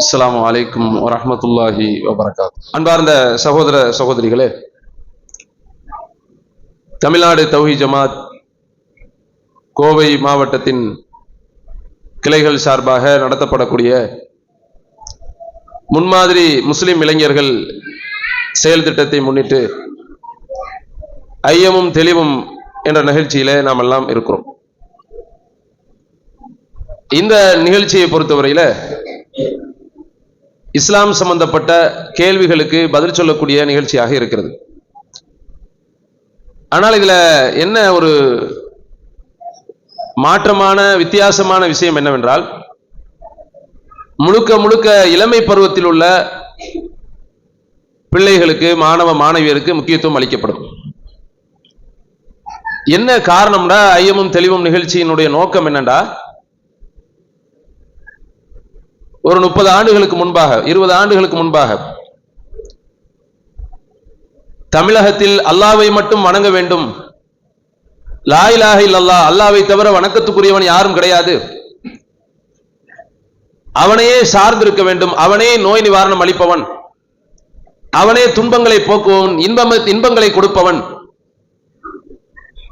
அஸ்லாம் வலைக்கும் வரமத்துல்லாஹி வபரகாத். அன்பார்ந்த சகோதர சகோதரிகளே தமிழ்நாடு தௌஹி ஜமாத் கோவை மாவட்டத்தின் கிளைகள் சார்பாக நடத்தப்படக்கூடிய முன்மாதிரி முஸ்லிம் இளைஞர்கள் செயல் திட்டத்தை முன்னிட்டு ஐயமும் தெளிவும் என்ற நிகழ்ச்சியிலே நாம் எல்லாம் இருக்கிறோம். இந்த நிகழ்ச்சியை பொறுத்தவரையில இஸ்லாம் சம்பந்தப்பட்ட கேள்விகளுக்கு பதில் சொல்லக்கூடிய நிகழ்ச்சியாக இருக்கிறது. ஆனால் இதில் என்ன ஒரு மாற்றமான வித்தியாசமான விஷயம் என்னவென்றால் முழுக்க முழுக்க இளமை பருவத்தில் உள்ள பிள்ளைகளுக்கு மாணவ மாணவியருக்கு முக்கியத்துவம் அளிக்கப்படும். என்ன காரணம்டா ஐயமும் தெளிவும் நிகழ்ச்சியினுடைய நோக்கம் என்னண்டா? ஒரு முப்பது ஆண்டுகளுக்கு முன்பாக இருபது ஆண்டுகளுக்கு முன்பாக தமிழகத்தில் அல்லாவை மட்டும் வணங்க வேண்டும். லாயிலாக இல்லல்லா அல்லாவை தவிர வணக்கத்துக்குரியவன் யாரும் கிடையாது. அவனையே சார்ந்திருக்க வேண்டும். அவனே நோய் நிவாரணம் அளிப்பவன். அவனே துன்பங்களை போக்குவன் இன்பம் இன்பங்களை கொடுப்பவன்.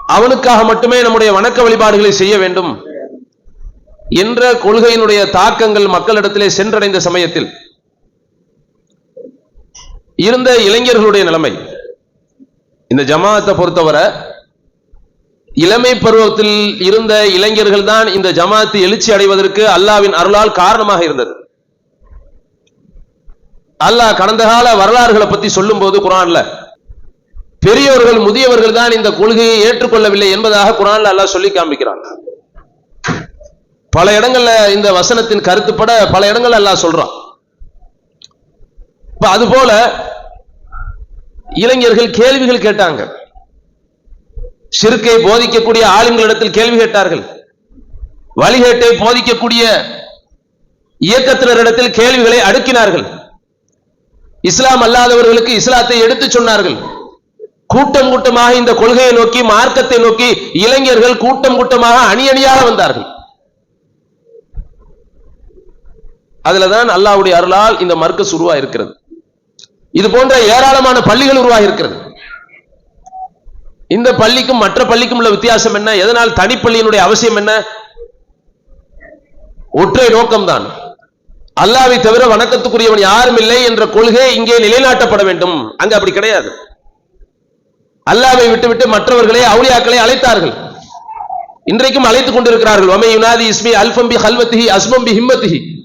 அவனுக்காக மட்டுமே நம்முடைய வணக்க வழிபாடுகளை செய்ய வேண்டும். என்ற கொள்கையினுடைய தாக்கங்கள் மக்களிடத்திலே சென்றடைந்த சமயத்தில் இருந்த இளைஞர்களுடைய நிலைமை. இந்த ஜமாத்தை பொறுத்தவரை இளமை பருவத்தில் இருந்த இளைஞர்கள் தான் இந்த ஜமாத்து எழுச்சி அடைவதற்கு அல்லாவின் அருளால் காரணமாக இருந்தது. அல்லாஹ் கடந்த கால வரலாறுகளை பத்தி சொல்லும் போது குரான்ல பெரியவர்கள் முதியவர்கள் தான் இந்த கொள்கையை ஏற்றுக்கொள்ளவில்லை என்பதாக குரான்ல அல்லாஹ் சொல்லி காமிக்கிறான். பல இடங்கள்ல இந்த வசனத்தின் கருத்துப்பட பல இடங்கள்ல எல்லாம் சொல்றான். இப்ப அது போல இளைஞர்கள் கேள்விகள் கேட்டாங்க. சிறுக்கை போதிக்கக்கூடிய ஆளுங்களிடத்தில் கேள்வி கேட்டார்கள். வழிகேட்டை போதிக்கக்கூடிய இயக்கத்தினரிடத்தில் கேள்விகளை அடுக்கினார்கள். இஸ்லாம் அல்லாதவர்களுக்கு இஸ்லாத்தை எடுத்து சொன்னார்கள். கூட்டம் கூட்டமாக இந்த கொள்கையை நோக்கி மார்க்கத்தை நோக்கி இளைஞர்கள் கூட்டம் கூட்டமாக அணி அணியாக வந்தார்கள். அதுலதான் அல்லாவுடைய அருளால் இந்த மர்க்கஸ் உருவா இருக்கிறது இது போன்ற ஏராளமான பள்ளிகள் உருவாகி இருக்கிறது இந்த பள்ளிக்கும் மற்ற பள்ளிக்கும் உள்ள வித்தியாசம் என்ன? எதனால் தனிப்பள்ளியினுடைய அவசியம் என்ன? ஒற்றை நோக்கம்தான். அல்லாவை தவிர வணக்கத்துக்குரியவன் யாரும் இல்லை என்ற கொள்கை இங்கே நிலைநாட்டப்பட வேண்டும். அங்க அப்படி கிடையாது. அல்லாவை விட்டுவிட்டு மற்றவர்களை அவுளியாக்களை அழைத்தார்கள். இன்றைக்கும் அழைத்துக் கொண்டிருக்கிறார்கள். ஒமை யுனாதி இஸ்மி அல்பம்பி ஹல்வத்திஹி அஸ்பம்பி ஹிம்மத்திஹி.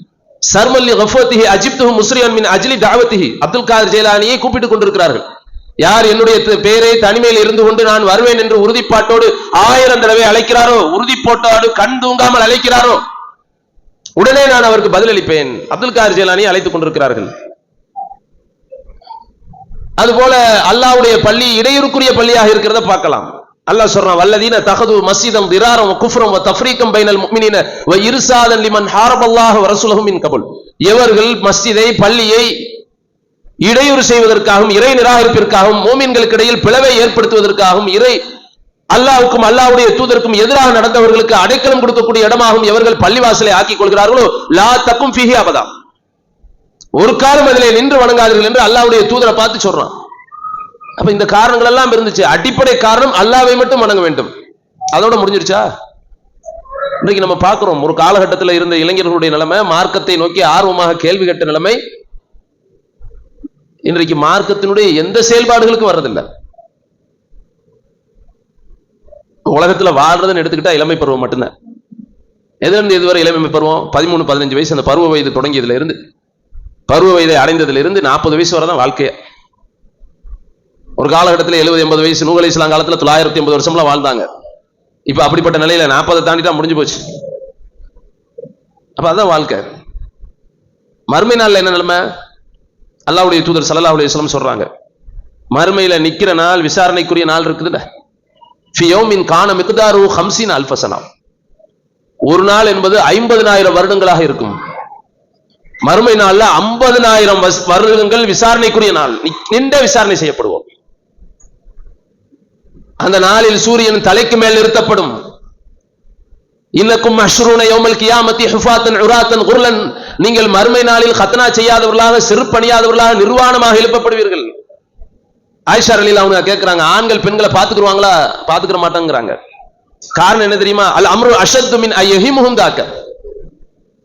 சர்மல்லி கஃபத்திஹி அஜிப்துஹு முஸ்ரியான் மின் அஜிலி தாவத்திஹி அப்துல் காதர் ஜெயலானியை கூப்பிட்டுக் கொண்டிருக்கிறார்கள். யார் என்னுடைய பெயரை தனிமையில் இருந்து கொண்டு நான் வருவேன் என்று உறுதிப்பாட்டோடு ஆயிரம் தடவை அழைக்கிறாரோ? உறுதிப்பாட்டோடு கண் தூங்காமல் அழைக்கிறாரோ? உடனே நான் அவருக்கு பதிலளிப்பேன் அப்துல் காதர் ஜெயலானியை அழைத்துக் கொண்டிருக்கிறார்கள். அதுபோல அல்லாவுடைய பள்ளி இடையூறுக்குரிய பள்ளியாக இருக்கிறத பார்க்கலாம். அல்லாஹ் சொல்றான் வல்லதீன தகது மஸ்ஜிதம் திராரம் குஃப்ரம் தஃப்ரீக்கம் பைனல் முஃமினீன வ இர்சாதன் லிமன் ஹாரபல்லாஹு வ ரசூலுஹு மின் கபுல். எவர்கள் மஸ்ஜிதை பள்ளியை இடையூறு செய்வதற்காகவும் இறை நிராகரிப்பிற்காகவும் மோமீன்களுக்கு இடையில் பிளவை ஏற்படுத்துவதற்காகவும் இறை அல்லாவுக்கும் அல்லாவுடைய தூதருக்கும் எதிராக நடந்தவர்களுக்கு அடைக்கலம் கொடுக்கக்கூடிய இடமாகவும் எவர்கள் பள்ளிவாசலை ஆக்கிக் கொள்கிறார்களோ லா தக்கும் ஃபிஹி அபதா. ஒரு காலம் அதிலே நின்று வணங்காதீர்கள் என்று அல்லாவுடைய தூதரை பார்த்து சொல்றான். அப்ப இந்த காரணங்கள் எல்லாம் இருந்துச்சு. அடிப்படை காரணம் அல்லாவை மட்டும் வணங்க வேண்டும். அதோட முடிஞ்சிருச்சா? இன்றைக்கு நம்ம பார்க்கிறோம். ஒரு காலகட்டத்தில் இருந்த இளைஞர்களுடைய நிலைமை மார்க்கத்தை நோக்கி ஆர்வமாக கேள்வி கேட்ட நிலைமை இன்றைக்கு மார்க்கத்தினுடைய எந்த செயல்பாடுகளுக்கும் வர்றதில்லை. உலகத்துல வாழ்றதுன்னு எடுத்துக்கிட்டா இளமை பருவம் மட்டும்தான். எதிலிருந்து இதுவரை இளமை பருவம்? பதிமூணு பதினஞ்சு வயசு அந்த பருவ வயது தொடங்கியதுல இருந்து பருவ வயதை அடைந்ததுல இருந்து நாற்பது வயசு வரை தான் வாழ்க்கைய? ஒரு காலகட்டத்தில் எழுபது எண்பது வயசு நூகலை இஸ்லாம் காலத்துல தொள்ளாயிரத்தி எண்பது வருஷம்லாம் வாழ்ந்தாங்க. இப்ப அப்படிப்பட்ட நிலையில நாற்பதை தாண்டிட்டா முடிஞ்சு போச்சு. அப்போ அதான் வாழ்க்கை. மறுமை நாள்ல என்ன நிலைமை? அல்லாவுடைய தூதர் சல்லா இஸ்லாம் சொல்றாங்க. மறுமையில நிக்கிற நாள் விசாரணைக்குரிய நாள் இருக்குதுல்ல. ஃபியோமின் காண மிகுதாரு ஹம்சின் அல்பசனா ஒரு நாள் என்பது ஐம்பதனாயிரம் வருடங்களாக இருக்கும். மறுமை நாள்ல ஐம்பதனாயிரம் வருடங்கள் விசாரணைக்குரிய நாள். நின்ற விசாரணை செய்யப்படுவோம். அந்த நாளில் சூரியன் தலைக்கு மேல் நிறுத்தப்படும். இன்னக்கும் அஷ்ரூன யோமல் கியாமத்தி ஹுஃபாத்தன் உராத்தன் குர்லன். நீங்கள் மறுமை நாளில் ஹத்னா செய்யாதவர்களாக செருப்பணியாதவர்களாக நிர்வாணமாக எழுப்பப்படுவீர்கள். ஆயிஷா அலில் அவங்க கேட்கிறாங்க ஆண்கள் பெண்களை பாத்துக்குருவாங்களா பாத்துக்கிற மாட்டாங்கிறாங்க. காரணம் என்ன தெரியுமா? அல் அம்ரு அஷத்து மின் ஐயஹிமுகும் தாக்க.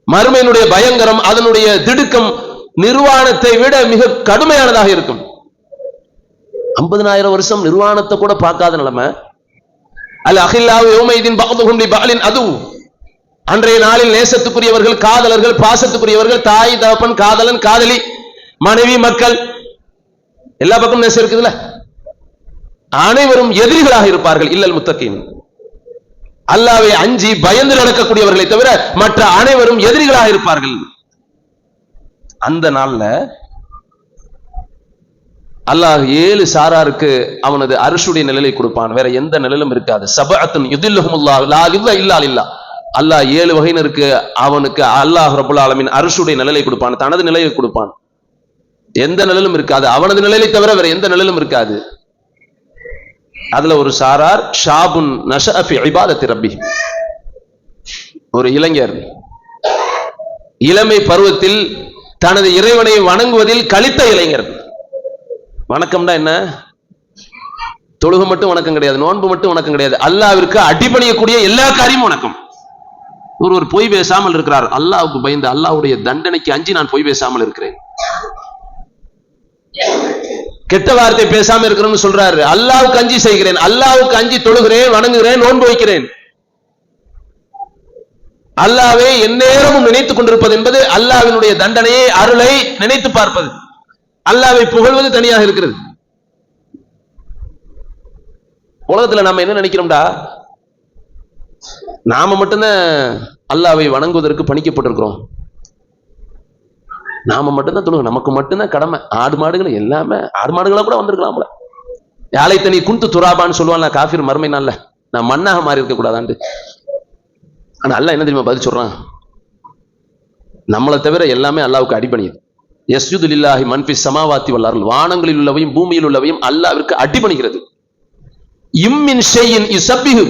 மறுமையினுடைய பயங்கரம் அதனுடைய திடுக்கம் நிர்வாணத்தை விட மிக கடுமையானதாக இருக்கும். ஐம்பதனாயிரம் வருஷம் நிர்வாணத்தை கூட பார்க்காத நிலைமை. அல்ல அகில்லாவு பகதுகுண்டி பாலின் அன்றைய நாளில் நேசத்துக்குரியவர்கள் காதலர்கள் பாசத்துக்குரியவர்கள் தாய் தகப்பன் காதலன் காதலி மனைவி மக்கள் எல்லா பக்கமும் நேசம் இருக்குதுல்ல? அனைவரும் எதிரிகளாக இருப்பார்கள் இல்லல் முத்தகீன். அல்லாவை அஞ்சி பயந்து நடக்கக்கூடியவர்களை தவிர மற்ற அனைவரும் எதிரிகளாக இருப்பார்கள். அந்த நாள்ல அல்லாஹ் ஏழு சாராருக்கு அவனது அரசுடைய நிழலை கொடுப்பான். வேற எந்த நிழலும் இருக்காது. சபஅத்துன் யுதில்லுஹுமுல்லாஹ் லா இல்ல இல்லா இல்லா அல்லாஹ் ஏழு வகையினருக்கு அவனுக்கு அல்லாஹ் ரபுல் ஆலமின் அரசுடைய நிழலை கொடுப்பான் தனது நிலையை கொடுப்பான். எந்த நிழலும் இருக்காது. அவனது நிலையை தவிர வேற எந்த நிழலும் இருக்காது. அதுல ஒரு சாரார் ஷாபுன் நஷபி இபாதத்தி ரப்பி ஒரு இளைஞர் இளமை பருவத்தில் தனது இறைவனை வணங்குவதில் கழித்த இளைஞர். வணக்கம்னா என்ன? தொழுகு மட்டும் வணக்கம் கிடையாது நோன்பு மட்டும் வணக்கம் கிடையாது. அல்லாவிற்கு அடிபணியக்கூடிய எல்லா காரியமும் வணக்கம். ஒருவர் பொய் பேசாமல் இருக்கிறார். அல்லாவுக்கு பயந்து அல்லாவுடைய தண்டனைக்கு அஞ்சு நான் பொய் பேசாமல் இருக்கிறேன். கெட்ட வார்த்தை பேசாம இருக்கிறோம்னு சொல்றாரு. அல்லாவுக்கு அஞ்சி செய்கிறேன். அல்லாவுக்கு அஞ்சு தொழுகிறேன் வணங்குகிறேன் நோன்பு வைக்கிறேன். அல்லாவே எந்நேரமும் நினைத்துக் கொண்டிருப்பது என்பது அல்லாவினுடைய தண்டனையை அருளை நினைத்து பார்ப்பது. அல்லாவை புகழ்வது தனியாக இருக்கிறது. உலகத்துல நாம என்ன நினைக்கிறோம்டா? நாம மட்டும்தான் அல்லாவை வணங்குவதற்கு பணிக்கப்பட்டிருக்கிறோம். நாம மட்டும்தான் தொழுக நமக்கு மட்டும்தான் கடமை. ஆடு மாடுகள் எல்லாமே ஆடு மாடுகளா கூட வந்திருக்கலாம்ல யாழை தனி குண்டு துராபான்னு சொல்லுவான் காஃபிர் மறுமை நாள்ல. நான் மண்ணாக மாறி இருக்க கூடாதாண்டு ஆனா அல்லாஹ் என்ன தெரியுமா பதில் சொல்றான்? நம்மளை தவிர எல்லாமே அல்லாவுக்கு அடிபணியுது. யஸ்ஜுது லில்லாஹி மன்ஃபி சமாவாத்தி வல்லார்கள் வானங்களில் உள்ளவையும் பூமியில் உள்ளவையும் அல்லாவிற்கு அடிபணிகிறது. இம்மின் ஷையின் யுசப்பிஹு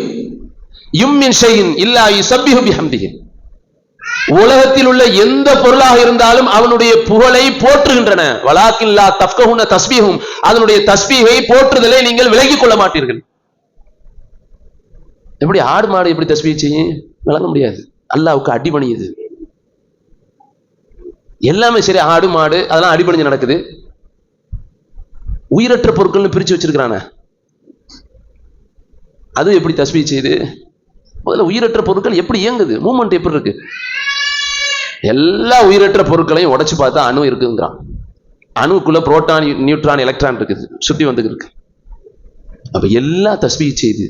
இம்மின் ஷெயின் இல்லா யுசப்பிஹு பிஹம்திஹி. உலகத்தில் உள்ள எந்த பொருளாக இருந்தாலும் அவனுடைய புகழை போற்றுகின்றன. வலாக்கில்லா தஃப்கஹுன தஸ்பீஹும் அதனுடைய தஸ்பீகை போற்றுதலை நீங்கள் விலகிக் கொள்ள மாட்டீர்கள். எப்படி ஆடு மாடு எப்படி தஸ்பீ செய்யும்? விளங்க முடியாது. அல்லாவுக்கு அடிபணியுது. எல்லாமே சரி ஆடு மாடு அதெல்லாம் அடிபணிஞ்சு நடக்குது. உயிரற்ற பொருட்கள்னு பிரிச்சு வச்சிருக்கிறானே அது எப்படி தஸ்பீ செய்யுது முதல்ல உயிரற்ற பொருட்கள் எப்படி இயங்குது? மூமெண்ட் எப்படி இருக்கு? எல்லா உயிரற்ற பொருட்களையும் உடைச்சு பார்த்தா அணு இருக்குங்கிறான். அணுக்குள்ள புரோட்டான் நியூட்ரான் எலக்ட்ரான் இருக்குது. சுத்தி வந்து இருக்கு அப்ப எல்லா தஸ்மி செய்து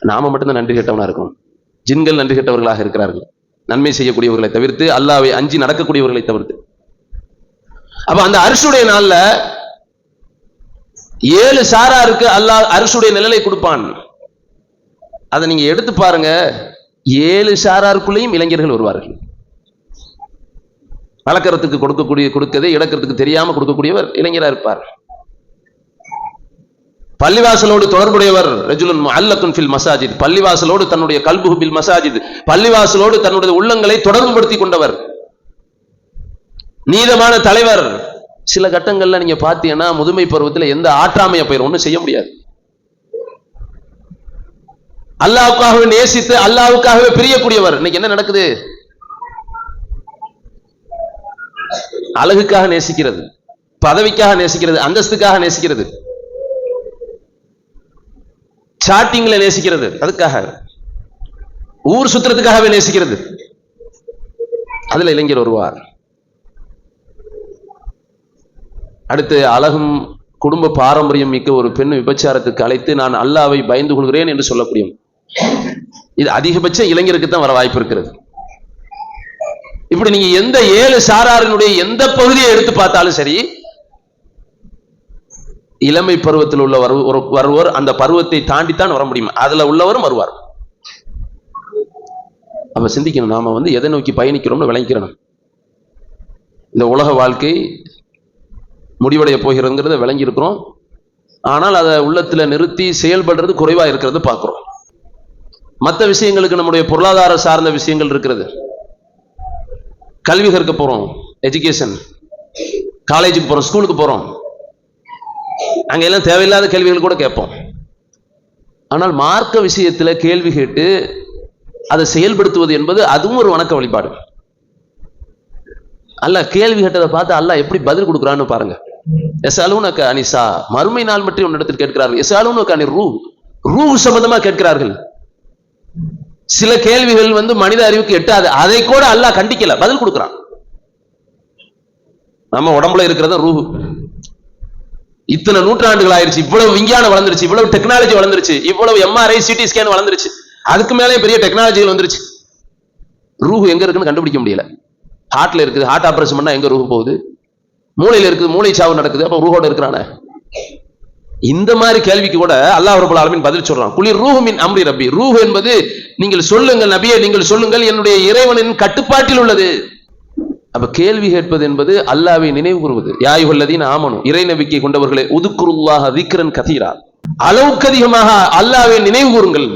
நாம மட்டும்தான் நன்றி கெட்டவனா இருக்கும் ஜின்கள் நன்றி கெட்டவர்களாக இருக்கிறார்கள். நன்மை செய்யக்கூடியவர்களை தவிர்த்து அல்லாவை அஞ்சி நடக்கக்கூடியவர்களை தவிர்த்து. அப்ப அந்த அரிசுடைய நாள்ல ஏழு சாராருக்கு அல்லாஹ் அரிசுடைய நிழலை கொடுப்பான். அதை நீங்க எடுத்து பாருங்க. ஏழு சாராருக்குள்ளேயும் இளைஞர்கள் வருவார்கள். வளர்க்கறதுக்கு கொடுக்கக்கூடிய கொடுக்கதை இழக்கிறதுக்கு தெரியாம கொடுக்கக்கூடியவர் இளைஞராக இருப்பார். பள்ளிவாசலோடு தொடர்புடையவர் ரஜுலுன் அல்லக்குன் ஃபில் மசாஜித். பள்ளிவாசலோடு தன்னுடைய கல்பு பில் மசாஜித். பள்ளிவாசலோடு தன்னுடைய உள்ளங்களை தொடர்புபடுத்தி கொண்டவர். நீதமான தலைவர். சில கட்டங்கள்ல நீங்க பாத்தீங்கன்னா முதுமை பருவத்தில் எந்த ஆற்றாமைய பயிர் ஒண்ணும் செய்ய முடியாது. அல்லாவுக்காகவே நேசித்து அல்லாவுக்காகவே பிரியக்கூடியவர். இன்னைக்கு என்ன நடக்குது? அழகுக்காக நேசிக்கிறது பதவிக்காக நேசிக்கிறது அந்தஸ்துக்காக நேசிக்கிறது. சாட்டிங்ல நேசிக்கிறது. அதுக்காக. ஊர் சுத்துறதுக்காகவே நேசிக்கிறது. அதுல இளைஞர் வருவார் அடுத்து அழகும் குடும்ப பாரம்பரியம் மிக்க ஒரு பெண் விபச்சாரத்துக்கு அழைத்து நான் அல்லாவை பயந்து கொள்கிறேன் என்று சொல்லக்கூடிய இது அதிகபட்ச இளைஞருக்கு தான் வர வாய்ப்பு இருக்கிறது. இப்படி நீங்க எந்த ஏழு சாராரினுடைய எந்த பகுதியை எடுத்து பார்த்தாலும் சரி இளமை பருவத்தில் உள்ள வரு- ஒரு வருவர் அந்த பருவத்தை தாண்டித்தான் வர முடியும். அதுல உள்ளவரும் வருவார். அப்ப சிந்திக்கணும். நாம வந்து எதை நோக்கி பயணிக்கிறோம்னு விளங்கிக்கணும் இந்த உலக வாழ்க்கை முடிவடைய போகிறதுங்கிறத விளங்கி இருக்கிறோம் ஆனால் அதை உள்ளத்துல நிறுத்தி செயல்படுறது குறைவா இருக்கிறது பார்க்குறோம். மற்ற விஷயங்களுக்கு நம்முடைய பொருளாதார சார்ந்த விஷயங்கள் இருக்கிறது. கல்வி கற்க போறோம். எஜுகேஷன் காலேஜுக்கு போறோம். ஸ்கூலுக்கு போறோம். அங்க எல்லாம் தேவையில்லாத கேள்விகள் கூட கேட்போம். ஆனால் மார்க்க விஷயத்துல கேள்வி கேட்டு அதை செயல்படுத்துவது என்பது அதுவும் ஒரு வணக்க வழிபாடு. அல்ல கேள்வி கேட்டதை பார்த்து அல்ல எப்படி பதில் கொடுக்குறான்னு பாருங்க. எசாலூனக்க அனிசா மறுமை நாள் பற்றி உன்னிடத்தில் கேட்கிறார்கள். எசாலூனக்க அனி ரூ ரூ சம்பந்தமா கேட்கிறார்கள். சில கேள்விகள் வந்து மனித அறிவுக்கு எட்டாது. அதை கூட அல்லாஹ் கண்டிக்கல பதில் கொடுக்குறான். நம்ம உடம்புல இருக்கிறத ரூஹு. இத்தனை நூற்றாண்டுகள் ஆயிருச்சு இவ்வளவு விஞ்ஞானம் வளர்ந்துருச்சு இவ்வளவு டெக்னாலஜி வளர்ந்துருச்சு இவ்வளவு எம்ஆர்ஐ சிடி ஸ்கேன் வளர்ந்துருச்சு. அதுக்கு மேலே பெரிய டெக்னாலஜிகள் வந்துருச்சு. ரூஹு எங்க இருக்குன்னு கண்டுபிடிக்க முடியல. ஹார்ட்ல இருக்குது ஹார்ட் ஆபரேஷன் பண்ணா எங்க ரூஹு போகுது? மூளையில இருக்குது மூளை சாவு நடக்குது அப்ப ரூஹோட இருக்கிறானே. இந்த மாதிரி கேள்விக்கு கூட அல்லாஹ் ரபுல் ஆலமின் பதில் சொல்றான். குளிர் ரூஹு மின் அம்ரி ரப்பி. ரூஹ் என்பது நீங்கள் சொல்லுங்கள் நபியை நீங்கள் சொல்லுங்கள் என்னுடைய இறைவனின் கட்டுப்பாட்டில் உள்ளது. அப்ப கேள்வி கேட்பது என்பது அல்லாவை நினைவு கூறுவது. யாயுகல்லதீன் ஆமனு இறை நம்பிக்கை கொண்டவர்களே உதுக்குருல்லாஹ விக்ரன் கதீரா அளவுக்கு அதிகமாக அல்லாவை நினைவு கூறுங்கள்.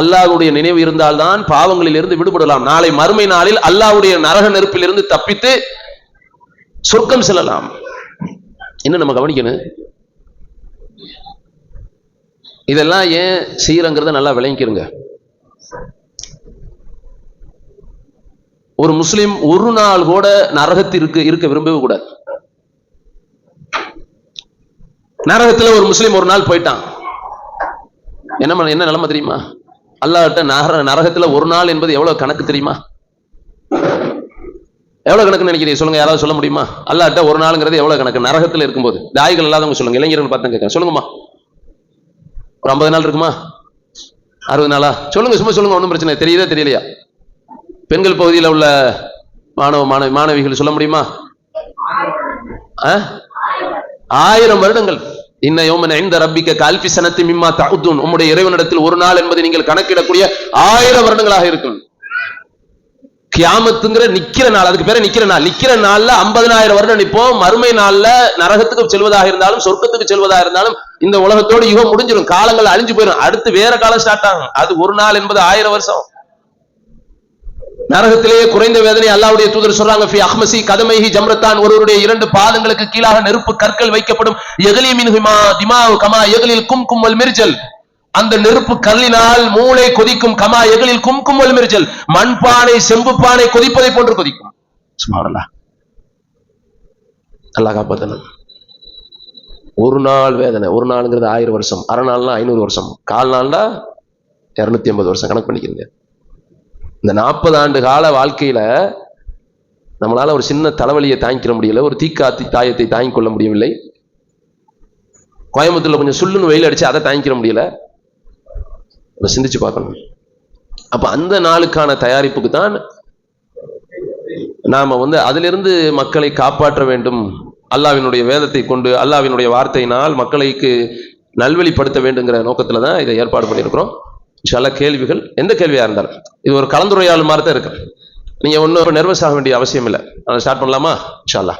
அல்லாவுடைய நினைவு இருந்தால்தான் பாவங்களில் இருந்து விடுபடலாம். நாளை மறுமை நாளில் அல்லாவுடைய நரக நெருப்பில் இருந்து தப்பித்து சொர்க்கம் செல்லலாம். என்ன நம்ம கவனிக்கணும்? இதெல்லாம் ஏன் செய்யறங்கிறத நல்லா விளங்கிக்கிறங்க ஒரு முஸ்லிம் ஒரு நாள் கூட நரகத்திற்கு இருக்க விரும்பவே கூடாது. நரகத்துல ஒரு முஸ்லிம் ஒரு நாள் போயிட்டான். என்ன என்ன நிலைமை தெரியுமா? அல்லாஹ்ட்ட நர நரகத்துல ஒரு நாள் என்பது எவ்வளவு கணக்கு தெரியுமா? எவ்வளவு கணக்கு நினைக்கிறீங்க? சொல்லுங்க யாராவது சொல்ல முடியுமா? அல்லாஹ்ட்ட ஒரு நாளுங்கிறது எவ்வளவு கணக்கு? நரகத்துல இருக்கும்போது. தாய்கள் இல்லாதவங்க சொல்லுங்க இளைஞர்கள் பார்த்து கேட்க சொல்லுங்கம்மா. ஒரு ஐம்பது நாள் இருக்குமா? அறுபது நாளா? சொல்லுங்க சும்மா சொல்லுங்க ஒன்றும் பிரச்சனை தெரியுதா தெரியலையா? பெண்கள் பகுதியில் உள்ள மாணவ மாணவி மாணவிகள் சொல்ல முடியுமா? ஆயிரம் வருடங்கள். இன்ன யோமன் ரப்பிக்க கால்பி சனத்தி மிம்மா தகுதுன் உம்முடைய இறைவனிடத்தில் ஒரு நாள் என்பதை நீங்கள் கணக்கிடக்கூடிய ஆயிரம் வருடங்களாக இருக்கும். கியாமத்துங்கிற நிக்கிற நாள் அதுக்கு பேர நிக்கிற நாள். நிக்கிற நாள்ல ஐம்பதனாயிரம் வருடம் நிற்போம். மறுமை நாள்ல நரகத்துக்கு செல்வதாக இருந்தாலும் சொர்க்கத்துக்கு செல்வதாக இருந்தாலும் இந்த உலகத்தோட யுகம் முடிஞ்சிடும் காலங்கள் அழிஞ்சு போயிடும் அடுத்து வேற காலம் ஸ்டார்ட் ஆகும். அது ஒரு நாள் என்பது ஆயிரம் வருஷம். நரகத்திலேயே குறைந்த வேதனை அல்லாவுடைய தூதர் சொல்றாங்க ஃபி அஹ்மசி கதமைஹி ஜம்ரத்தான். ஒருவருடைய இரண்டு பாதங்களுக்கு கீழாக நெருப்பு கற்கள் வைக்கப்படும். எகலி மின்ஹுமா திமா கமா எகலில் கும் கும்மல் மிர்ஜல். அந்த நெருப்பு கல்லினால் மூளை கொதிக்கும் கமா எகலில் கும் கும்மல் மிர்ஜல். மண்பானை செம்பு பானை கொதிப்பதை போன்று கொதிக்கும். சுப்ஹானல்லாஹ் அல்லாஹ் காப்பாத்தணும். ஒரு நாள் வேதனை ஒரு நாளுங்கிறது ஆயிரம் வருஷம் அரை நாள்னா ஐநூறு வருஷம். கால் நாள்னா இருநூத்தி ஐம்பது வருஷம் கணக்கு பண்ணிக்கிறீங்க. இந்த நாற்பது ஆண்டு கால வாழ்க்கையில் நம்மளால் ஒரு சின்ன தலைவலியை தாங்கிக்கிற முடியல ஒரு தீக்காத்தி தாயத்தை தாங்கிக் கொள்ள முடியவில்லை. கோயம்புத்தூரில் கொஞ்சம் சுள்ளுன்னு வெயில் அடிச்சு அதை தாங்கிக்கிற முடியல. அதை சிந்திச்சு பார்க்கணும். அப்போ அந்த நாளுக்கான தயாரிப்புக்கு தான் நாம் வந்து அதிலிருந்து மக்களை காப்பாற்ற வேண்டும். அல்லாவினுடைய வேதத்தை கொண்டு அல்லாவினுடைய வார்த்தையினால் மக்களுக்கு நல்வழிப்படுத்த வேண்டுங்கிற நோக்கத்தில் தான் இதை ஏற்பாடு பண்ணியிருக்கிறோம். சில கேள்விகள் எந்த கேள்வியா இருந்தாலும். இது ஒரு கலந்துரையாடல் மாதிரி தான் இருக்கு. நீங்க ஒன்றும் நெர்வஸ் ஆக வேண்டிய அவசியம் இல்லை. அதை ஸ்டார்ட் பண்ணலாமா? இன்ஷா